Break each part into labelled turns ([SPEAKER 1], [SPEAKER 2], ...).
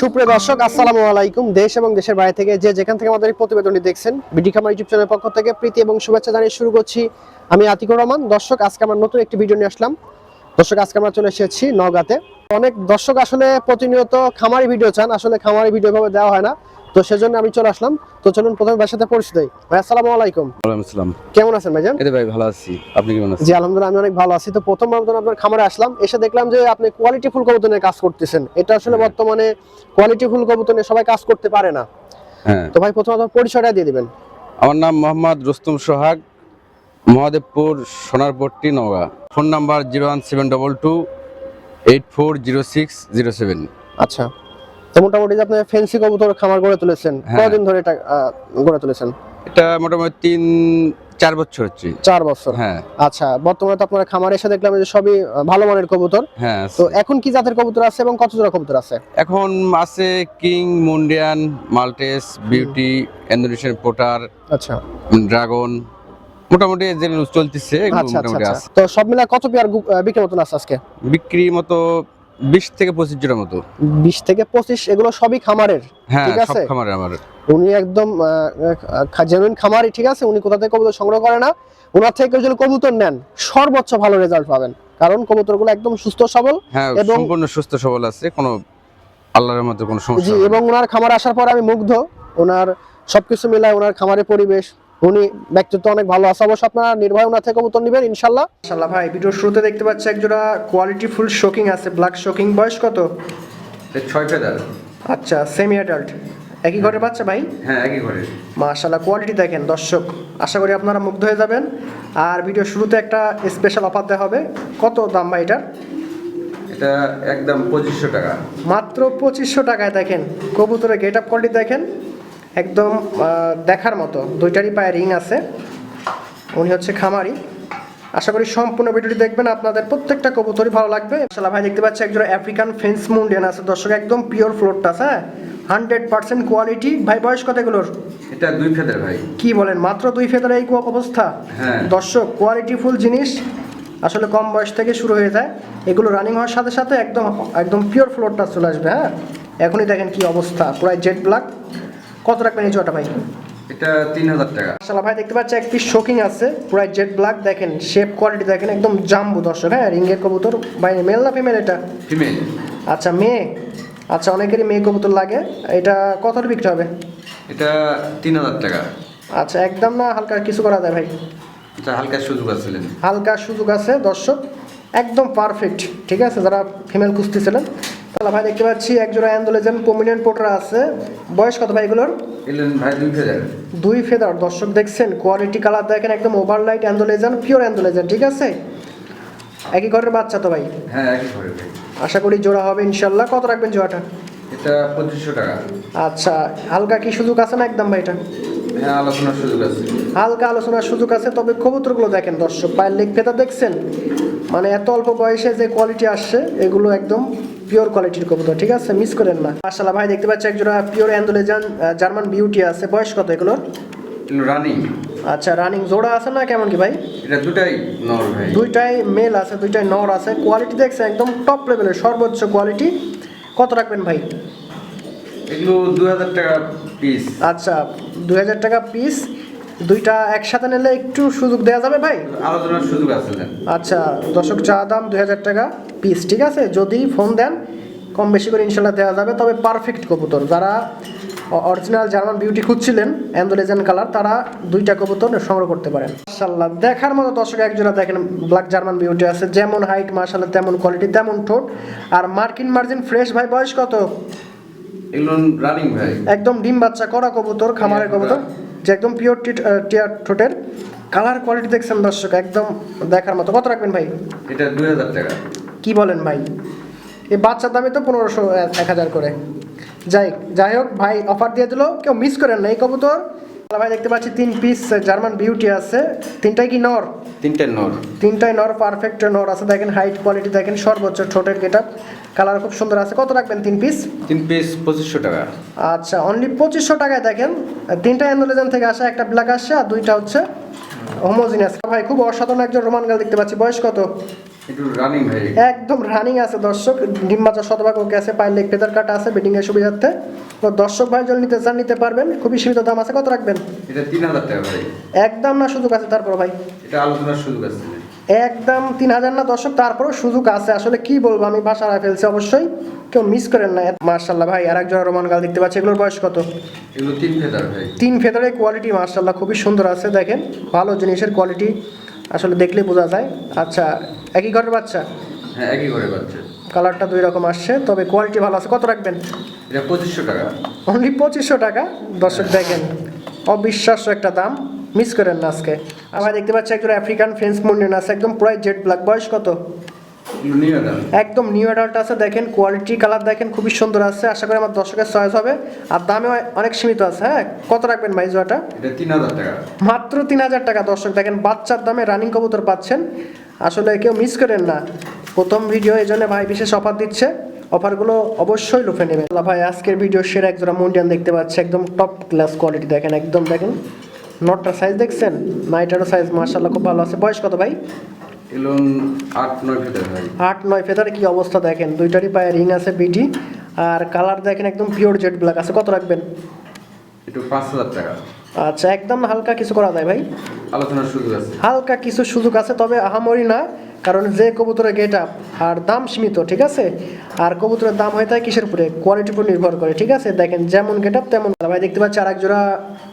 [SPEAKER 1] সুপ্রিয় দর্শক, আসসালামু আলাইকুম। দেশ এবং দেশের বাইরে থেকে যে যেখান থেকে আমাদের প্রতিবেদনটি দেখছেন, বিডি খামার ইউটিউব চ্যানেলের পক্ষ থেকে প্রীতি এবং শুভেচ্ছা জানিয়ে শুরু করছি আমি আতিকুর রহমান। দর্শক, আজকে আমার নতুন একটি ভিডিও নিয়ে আসলাম। দর্শক, আজকে আমরা চলে এসেছি নওগাঁতে। অনেক দর্শক আসলে প্রতিনিয়ত খামারি ভিডিও চান, আসলে খামারি ভিডিও ভাবে দেওয়া হয় না। তো সেজন্য আমি চলে আসলাম। তো চলুন প্রথমে ভাইয়ের সাথে পরিচিত হই। ভাই আসসালামু আলাইকুম।
[SPEAKER 2] ওয়ালাইকুম আসসালাম।
[SPEAKER 1] কেমন আছেন ভাইজান?
[SPEAKER 2] এতে ভাই ভালো আছি। আপনি কেমন আছেন?
[SPEAKER 1] জি আলহামদুলিল্লাহ আমি অনেক ভালো আছি। তো প্রথম মতন আপনার খামারে আসলাম। এসে দেখলাম যে আপনি কোয়ালিটি ফুল কবুতরের কাজ করতেছেন। এটা আসলে
[SPEAKER 2] হ্যাঁ।
[SPEAKER 1] বর্তমানে কোয়ালিটি ফুল কবুতরের সবাই কাজ করতে পারে না।
[SPEAKER 2] হ্যাঁ।
[SPEAKER 1] তো ভাই প্রথমে আপনার পরিচয়টা দিয়ে দিবেন।
[SPEAKER 2] আমার নাম Mohammad Rustam Sohag Mahadevpur Sonarpatti Naogaon. Phone number zero one seven double two eight four zero six zero seven.
[SPEAKER 1] আচ্ছা। তো মোটামুটি যে আপনি ফেন্সি কবুতর খামার গড়ে তুলেছেন
[SPEAKER 2] হ্যাঁ।
[SPEAKER 1] কতদিন ধরে এটা গড়ে তুলেছেন?
[SPEAKER 2] এটা মোটামুটি তিন চার বছর হচ্ছে।
[SPEAKER 1] চার বছর?
[SPEAKER 2] হ্যাঁ।
[SPEAKER 1] আচ্ছা বর্তমানে তো আপনার খামারে এসে দেখলাম যে সবই ভালো মানের কবুতর।
[SPEAKER 2] হ্যাঁ
[SPEAKER 1] তো এখন কি জাতের কবুতর আছে এবং কত জোড়া কবুতর আছে?
[SPEAKER 2] এখন আছে king মুন্ডিয়ান Maltese beauty Indonesian pouter dragon মোটামুটি যেগুলো চলতেছে
[SPEAKER 1] আচ্ছা আচ্ছা আচ্ছা। তো সব মিলা কত পেয়ার বিক্রির মতন আছে আজকে?
[SPEAKER 2] বিক্রি মতো বিশ থেকে পঁচিশ জোড়ার মতো।
[SPEAKER 1] বিশ থেকে পঁচিশ এগুলো সবই খামারের
[SPEAKER 2] হ্যাঁ
[SPEAKER 1] ঠিক
[SPEAKER 2] সব
[SPEAKER 1] আছে।
[SPEAKER 2] খামারে আমার।
[SPEAKER 1] উনি একদম জেনুইন খামারি ঠিক আছে? উনি কোথা থেকে কবুতর সংগ্রহ করে না ওনার থেকে যদি কবুতর নেন সর্বোচ্চ ভালো রেজাল্ট পাবেন। কারণ কবুতরগুলো একদম সুস্থ সবল
[SPEAKER 2] হ্যাঁ
[SPEAKER 1] এবং-
[SPEAKER 2] সম্পূর্ণ সুস্থ সবল আছে কোনো আল্লাহর মধ্যে কোনো সমস্যা
[SPEAKER 1] এবং ওনার খামার আসার পর আমি মুগ্ধ। ওনার সবকিছু মিলায় ওনার খামারের পরিবেশ উনি ব্যক্তিত্ব অনেক ভালো আছে। অবশ্য আপনারা নির্ভয় ওনার থেকে কবুতর নেবেন ইনশাল্লাহ। ইনশাল্লাহ ভাই ভিডিওর শুরুতে দেখতে পাচ্ছি একজোড়া কোয়ালিটি ফুল শোকিং আছে ব্ল্যাক শোকিং বয়স কত?
[SPEAKER 2] ছয় ফেদার
[SPEAKER 1] আচ্ছা সেমি অ্যাডাল্ট একই ঘরের বাচ্চা ভাই?
[SPEAKER 2] হ্যাঁ একই ঘরে।
[SPEAKER 1] মাশাল্লাহ কোয়ালিটি দেখেন দর্শক। আশা করি আপনারা মুগ্ধ হয়ে যাবেন। আর ভিডিও শুরুতে একটা স্পেশাল অফার দেওয়া হবে। কত দাম ভাই এটার?
[SPEAKER 2] এটা একদম পঁচিশশো টাকা।
[SPEAKER 1] মাত্র পঁচিশশো টাকায় দেখেন। কবুতরের গেট আপ কোয়ালিটি দেখেন। একদম দেখার মতো। দুইটারই পায়ে রিং আছে। উনি হচ্ছে খামারি। আশা করি সম্পূর্ণ ভিডিওটি দেখবেন। আপনাদের প্রত্যেকটা কবুতরই ভালো লাগবে। মাশাল্লাহ ভাই দেখতে পাচ্ছি একজন আফ্রিকান ফেন্স মুন্ডিয়ান আছে। দর্শক একদম পিওর ফ্লোরটা হ্যাঁ? হান্ড্রেড পার্সেন্ট কোয়ালিটি ভাই বয়স কত এগুলোর?
[SPEAKER 2] এটা দুই ফেদার ভাই।
[SPEAKER 1] কি বলেন? মাত্র দুই ফেদার এই অবস্থা?
[SPEAKER 2] হ্যাঁ।
[SPEAKER 1] দর্শক কোয়ালিটি ফুল জিনিস। আসলে কম বয়স থেকে শুরু হয়ে যায়। এগুলো রানিং হওয়ার সাথে সাথে একদম একদম পিওর ফ্লোরটা চলে আসবে হ্যাঁ? এখনই দেখেন কি অবস্থা। পুরাই জেট ব্ল্যাক কত রাখবেন এই জোয়াটা ভাই?
[SPEAKER 2] এটা তিন হাজার টাকা।
[SPEAKER 1] মাশাআল্লাহ ভাই দেখতে পাচ্ছি এক পিস শোকিং আছে পুরাই জেট ব্ল্যাক দেখেন শেপ কোয়ালিটি দেখেন একদম জাম্বু দর্শক হ্যাঁ রিঙ্গের কবুতর ভাই মেল না ফিমেল এটা?
[SPEAKER 2] ফিমেল
[SPEAKER 1] আচ্ছা মেয়ে। আচ্ছা অনেকেরই মেয়ে কবুতর লাগে এটা কত বিক্রি হবে?
[SPEAKER 2] এটা তিন হাজার টাকা।
[SPEAKER 1] আচ্ছা একদম না হালকা কিছু করা যায় ভাই?
[SPEAKER 2] হালকা সুযোগ আছিলেন
[SPEAKER 1] হালকা সুযোগ আছে দর্শক একদম পারফেক্ট ঠিক আছে যারা ফিমেল খুঁজতেছিলেন তাহলে ভাই দেখতে পাচ্ছি একজোড়া অ্যান্ডোলেজেন প্রমিনেন্ট পোটার আছে। বয়স কত ভাই এগুলোর?
[SPEAKER 2] ভাই দুই ফেদার।
[SPEAKER 1] দুই ফেদার। দর্শক দেখছেন কোয়ালিটি কালার দেখেন একদম ওভারলাইট অ্যান্ডোলেজেন পিওর অ্যান্ডোলেজেন ঠিক আছে? একই ঘরের বাচ্চা তো ভাই?
[SPEAKER 2] হ্যাঁ একই ঘরে ভাই।
[SPEAKER 1] আশা করি জোড়া হবে ইনশাল্লাহ কত রাখবেন জোড়াটা?
[SPEAKER 2] এটা পঁচিশশো টাকা।
[SPEAKER 1] আচ্ছা হালকা কি সুযোগ আছে না একদম ভাই এটা?
[SPEAKER 2] হ্যাঁ আলোচনার সুযোগ আছে।
[SPEAKER 1] হালকা আলোচনার সুযোগ আছে তবে কবুতরগুলো দেখেন দর্শক পায়ের লেগ ফেতা দেখছেন? মানে এত অল্প বয়সে যে কোয়ালিটি আসছে এগুলো একদম পিওর কোয়ালিটির কবুতর ঠিক আছে? মিস করেন না। মাশাআল্লাহ ভাই দেখতে পাচ্ছি একজোড়া পিওর অ্যান্ডোলেজান জার্মান বিউটি আছে। বয়স কত এগুলো?
[SPEAKER 2] রানিং
[SPEAKER 1] আচ্ছা রানিং জোড়া আছে না কেমন কি ভাই?
[SPEAKER 2] এটা দুটাই নর ভাই।
[SPEAKER 1] দুইটাই মেল আছে দুইটাই নর আছে। কোয়ালিটি দেখছেন একদম টপ লেভেলের সর্বোচ্চ কোয়ালিটি কত রাখবেন ভাই?
[SPEAKER 2] এগুলো দু হাজার টাকা পিস
[SPEAKER 1] আচ্ছা দুই হাজার টাকা পিস দুইটা একসাথে নিলে একটু সুযোগ দেওয়া যাবে ভাই?
[SPEAKER 2] আলোচনার সুযোগ আছে
[SPEAKER 1] আচ্ছা দর্শক চা দাম দুই হাজার টাকা পিস ঠিক আছে? যদি ফোন দেন কম বেশি করে ইনশাল্লাহ দেওয়া যাবে। তবে পারফেক্ট কবুতর। যারা অরিজিনাল জার্মান বিউটি খুঁজছিলেন অ্যান্ডোলেজেন কালার তারা দুইটা কবুতর সংগ্রহ করতে পারেন। মাশাল্লাহ দেখার মতো দর্শক একজোড়া দেখেন ব্ল্যাক জার্মান বিউটি আছে। যেমন হাইট মাশাল্লাহ তেমন কোয়ালিটি তেমন ঠোঁট। আর মার্কিন মার্জিন ফ্রেশ ভাই বয়স কত?
[SPEAKER 2] রানিং ভাই।
[SPEAKER 1] একদম ডিম বাচ্চা করা কবুতর খামারের কবুতর। যে একদম পিওর টিয়ার ঠোঁটের কালার কোয়ালিটি দেখছেন দর্শক একদম দেখার মতো। কত রাখবেন ভাই?
[SPEAKER 2] এটা দুই হাজার টাকা।
[SPEAKER 1] কি বলেন ভাই? এই বাচ্চার দামে তো পনেরোশো এক হাজার করে। যাই যাই হোক ভাই অফার দিয়ে দিল কেউ মিস করেন না। এই কবুতর ভাই দেখতে পাচ্ছি তিন পিস জার্মান বিউটি আছে। তিনটাই কি নর?
[SPEAKER 2] তিনটে নর।
[SPEAKER 1] তিনটাই নর পারফেক্ট নর আছে। দেখেন হাইট কোয়ালিটি দেখেন সর্বোচ্চ ঠোঁটের গেট কালার খুব সুন্দর আছে। কত রাখবেন তিন পিস
[SPEAKER 2] তিন পিস পঁচিশশো টাকা।
[SPEAKER 1] আচ্ছা অনলি পঁচিশশো টাকায় দেখেন। তিনটা অ্যান্ডোলেজন থেকে আসা একটা ব্ল্যাক আসছে আর দুইটা হচ্ছে হোমোজিনিয়াস ভাই খুব অসাধারণ একজন রোমান গাল দেখতে পাচ্ছি। বয়স কত? একদম রানিং আছে দর্শক। ডিম বাচ্চা শতভাগ ওকে আছে পায়ের লেগ ফেদার কাটা আছে বেডিং এর সুবিধার্থে। তো দর্শক ভাই যদি নিতে চান নিতে পারবেন। খুবই সীমিত দাম আছে কত রাখবেন?
[SPEAKER 2] এটা তিন হাজার টাকা ভাই।
[SPEAKER 1] একদম না সুযোগ আছে তারপর ভাই?
[SPEAKER 2] এটা আলোচনার সুযোগ আছে।
[SPEAKER 1] একদম তিন হাজার না দর্শক তারপরেও সুযোগ আছে। আসলে কি বলব আমি ভাষা বাসা ফেলছি অবশ্যই। কেউ মিস করেন না। মার্শাল্লাহ ভাই আর একজন রোমান গাল দেখতে পাচ্ছি। এগুলোর বয়স কত?
[SPEAKER 2] এগুলো তিন ফেদার ভাই।
[SPEAKER 1] তিন ফেদারের কোয়ালিটি মার্শাল্লাহ খুবই সুন্দর আছে। দেখেন ভালো জিনিসের কোয়ালিটি আসলে দেখলে বোঝা যায়। আচ্ছা একই ঘরের বাচ্চা?
[SPEAKER 2] হ্যাঁ একই ঘরের বাচ্চা।
[SPEAKER 1] কালারটা দুই রকম আসছে তবে কোয়ালিটি ভালো আছে। কত রাখবেন?
[SPEAKER 2] এটা পঁচিশশো টাকা।
[SPEAKER 1] অনলি পঁচিশশো টাকা। দর্শক দেখেন অবিশ্বাস্য একটা দাম। মিস করেন না আজকে। আবার দেখতে পাচ্ছি একজন আফ্রিকান ফ্রেন্স মুন্ডেন আছে একদম প্রায় জেড ব্ল্যাক বয়স কত? একদম নিউ অ্যাডাল্ট আছে দেখেন কোয়ালিটি কালার দেখেন খুবই সুন্দর আছে আশা করি আমার দর্শকের চয়েস হবে। আর দামে অনেক সীমিত আছে হ্যাঁ? কত রাখবেন ভাই জোয়াটা
[SPEAKER 2] তিন হাজার টাকা।
[SPEAKER 1] মাত্র তিন হাজার টাকা দর্শক দেখেন বাচ্চার দামে রানিং কবুতর পাচ্ছেন। আসলে কেউ মিস করেন না। প্রথম ভিডিও এই জন্য ভাই বিশেষ অফার দিচ্ছে। অফারগুলো অবশ্যই লুফে নেবেন। ভাই আজকের ভিডিও সেরা একজোড়া মুন্ডিয়ান দেখতে পাচ্ছে একদম টপ ক্লাস কোয়ালিটি দেখেন একদম দেখেন। নটটার সাইজ দেখছেন? নাইটারও সাইজ মার্শাল্লাহ খুব ভালো আছে। বয়স কত ভাই?
[SPEAKER 2] এগুলো আট নয় ফেদার ভাই
[SPEAKER 1] আট নয় ফেদার কি অবস্থা দেখেন? দুইটারই পায়ে রিং আছে বিটি আর কালার দেখেন একদম পিওর জেড ব্ল্যাক আছে। কত রাখবেন?
[SPEAKER 2] একটু পাঁচ হাজার টাকা।
[SPEAKER 1] আচ্ছা একদম হালকা কিছু করা যায় ভাই।
[SPEAKER 2] আলোচনার সুযোগ আছে।
[SPEAKER 1] হালকা কিছু সুযোগ আছে তবে আহামরি না কারণ যে কবুতরের গেট আপ আর দাম সীমিত ঠিক আছে? আর কবুতরের দাম হয়ে থাকে কিসের উপরে? কোয়ালিটির উপর নির্ভর করে ঠিক আছে? দেখেন যেমন গেট আপ তেমন ভাই দেখতে পাচ্ছি আর এক জোড়া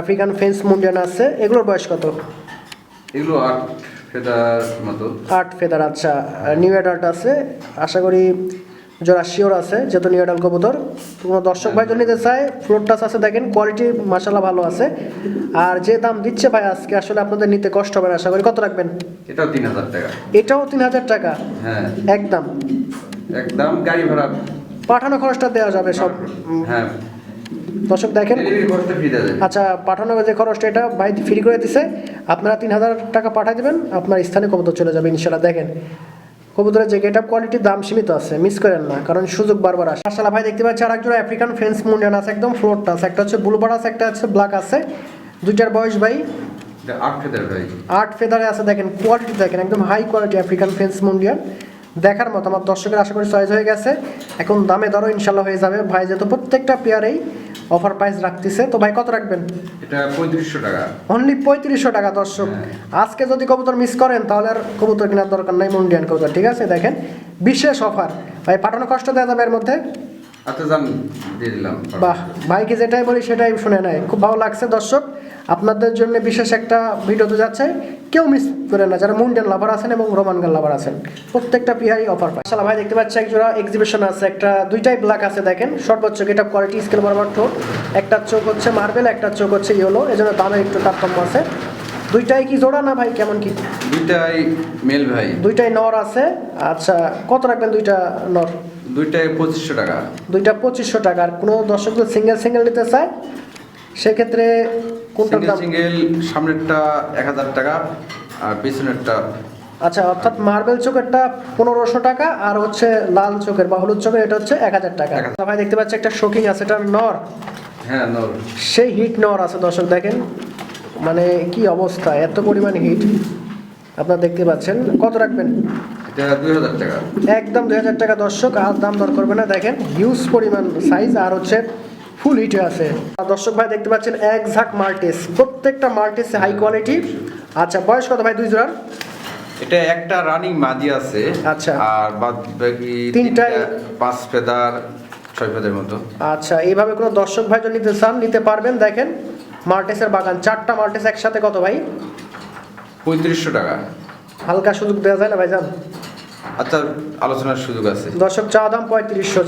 [SPEAKER 1] আফ্রিকান ফেন্স মুন্ডিয়ান আছে। এগুলোর বয়স কত?
[SPEAKER 2] এগুলো আট। ফেদার মতো।
[SPEAKER 1] আট ফেদার আচ্ছা নিউ অ্যাডাল্ট আছে আশা করি জোড়া শিওর আছে যেহেতু নিউ অ্যাডাল্ট কবুতর কোনো দর্শক ভাই যদি নিতে চায় ফ্লোর টাচ আছে দেখেন কোয়ালিটি মাসাল্লাহ ভালো আছে। আর যে দাম দিচ্ছে ভাই আজকে আসলে আপনাদের নিতে কষ্ট হবে না আশা করি। কত রাখবেন?
[SPEAKER 2] এটাও তিন হাজার টাকা।
[SPEAKER 1] এটাও তিন হাজার টাকা?
[SPEAKER 2] হ্যাঁ।
[SPEAKER 1] একদম।
[SPEAKER 2] একদম গাড়ি ভাড়া।
[SPEAKER 1] পাঠানো খরচটা দেওয়া যাবে সব।
[SPEAKER 2] হ্যাঁ।
[SPEAKER 1] দর্শক দেখেন। আচ্ছা পাঠানো যে খরচটা এটা ভাই ফ্রি করে দিছে। আপনারা তিন হাজার টাকা পাঠিয়ে দেবেন আপনার স্থানে কবুতর চলে যাবে ইনশাল্লাহ দেখেন কবুতরের যে গেট আপ কোয়ালিটির দাম সীমিত আছে মিস করেন না কারণ সুযোগ বারবার আসে। মাসাল্লাহ ভাই দেখতে পাচ্ছি আর আফ্রিকান ফ্রেন্স মুন্ডিয়ান আছে একদম ফ্লোরটা আছে একটা হচ্ছে ব্লু আছে একটা হচ্ছে ব্ল্যাক আছে। দুইটার বয়স ভাই?
[SPEAKER 2] আট ফেদার ভাই।
[SPEAKER 1] আট ফেদারে আছে দেখেন কোয়ালিটি দেখেন একদম হাই কোয়ালিটি আফ্রিকান ফেন্স মুন্ডিয়ান দেখার মতো আমার দর্শকের আশা করি চয়েস হয়ে গেছে। এখন দামে ধরো ইনশাল্লাহ হয়ে যাবে। ভাই যেহেতু প্রত্যেকটা পেয়ারেই অফার প্রাইস রাখতেছে তো ভাই কত রাখবেন?
[SPEAKER 2] এটা পঁয়ত্রিশশো টাকা।
[SPEAKER 1] অনলি পঁয়ত্রিশশো টাকা দর্শক। আজকে যদি কবুতর মিস করেন তাহলে আর কবুতর কেনার দরকার নাই মন্ডিয়ান কবুতর ঠিক আছে? দেখেন বিশেষ অফার ভাই পাঠানো কষ্ট দেওয়া যাবে এর মধ্যে?
[SPEAKER 2] আচ্ছা দিয়ে দিলাম।
[SPEAKER 1] বাহ ভাইকে যেটাই বলি সেটাই শুনে নেয়। খুব ভালো লাগছে দর্শক। আপনাদের জন্য বিশেষ একটা ভিডিও তো যাচ্ছে। কেউ মিস করে না যারা মুন্ডিয়ান লাভার আছেন এবং রোমান গাল লাভার আছেন। প্রত্যেকটা পিয়ারই অফার পায়। আসলে ভাই দেখতে পাচ্ছি এক জোড়া এক্সিবিশন আছে একটা দুইটাই ব্ল্যাক আছে দেখেন। সর্বোচ্চ এটা কোয়ালিটি স্কেল বরাবর ঠোঁট। একটা চোখ হচ্ছে মার্বেল একটা চোখ হচ্ছে ইয়েলো এজন্য দামের একটু তারতম্য আছে। দুইটাই কি জোড়া না ভাই কেমন কি?
[SPEAKER 2] দুইটাই মেল ভাই।
[SPEAKER 1] দুইটাই নর আছে। আচ্ছা কত রাখবেন দুইটা নর?
[SPEAKER 2] দুইটাই পঁচিশশো টাকা।
[SPEAKER 1] দুইটা পঁচিশশো টাকা। আর কোনো দর্শক সিঙ্গেল সিঙ্গেল নিতে চায়? সেক্ষেত্রে কোনটার
[SPEAKER 2] সিঙ্গেল সিঙ্গেল সামনেরটা এক হাজার টাকা আর পিছনেরটা
[SPEAKER 1] আচ্ছা অর্থাৎ মার্বেল চোখেরটা পনেরোশো টাকা আর হচ্ছে লাল চোখের বা হলুদ চোখের এটা হচ্ছে এক হাজার টাকা। ভাই দেখতে পাচ্ছি একটা শোকিং আছে এটা নর।
[SPEAKER 2] হ্যাঁ নর।
[SPEAKER 1] সেই হিট নর আছে দর্শক দেখেন। মানে কি অবস্থা এত পরিমাণ হিট আপনারা দেখতে পাচ্ছেন। কত রাখবেন?
[SPEAKER 2] এটা হাজার টাকা।
[SPEAKER 1] একদম দুই হাজার টাকা দর্শক। আর দাম দর করবে না দেখেন। হিউজ পরিমাণ সাইজ আর হচ্ছে ফুল হিটে আছে। দর্শক ভাই দেখতে পাচ্ছেন এক ঝাঁক মাল্টিস। প্রত্যেকটা মাল্টিস হাই কোয়ালিটি আচ্ছা বয়স কত ভাই দুই জোড়ার?
[SPEAKER 2] এটা একটা রানিং মাদি আছে।
[SPEAKER 1] আচ্ছা।
[SPEAKER 2] আর বাদ বাকি তিনটা পাঁচ ফেদার ছয় ফেদার মতো।
[SPEAKER 1] আচ্ছা এইভাবে কোনো দর্শক ভাই যদি নিতে চান নিতে পারবেন। দেখেন মাল্টিসের বাগান। চারটা মাল্টিস একসাথে কত ভাই?
[SPEAKER 2] পঁয়ত্রিশশো টাকা।
[SPEAKER 1] হালকা সুযোগ দেওয়া যায় না ভাই যান
[SPEAKER 2] আচ্ছা আলোচনার সুযোগ আছে।
[SPEAKER 1] দর্শক চা দাম পঁয়ত্রিশশো।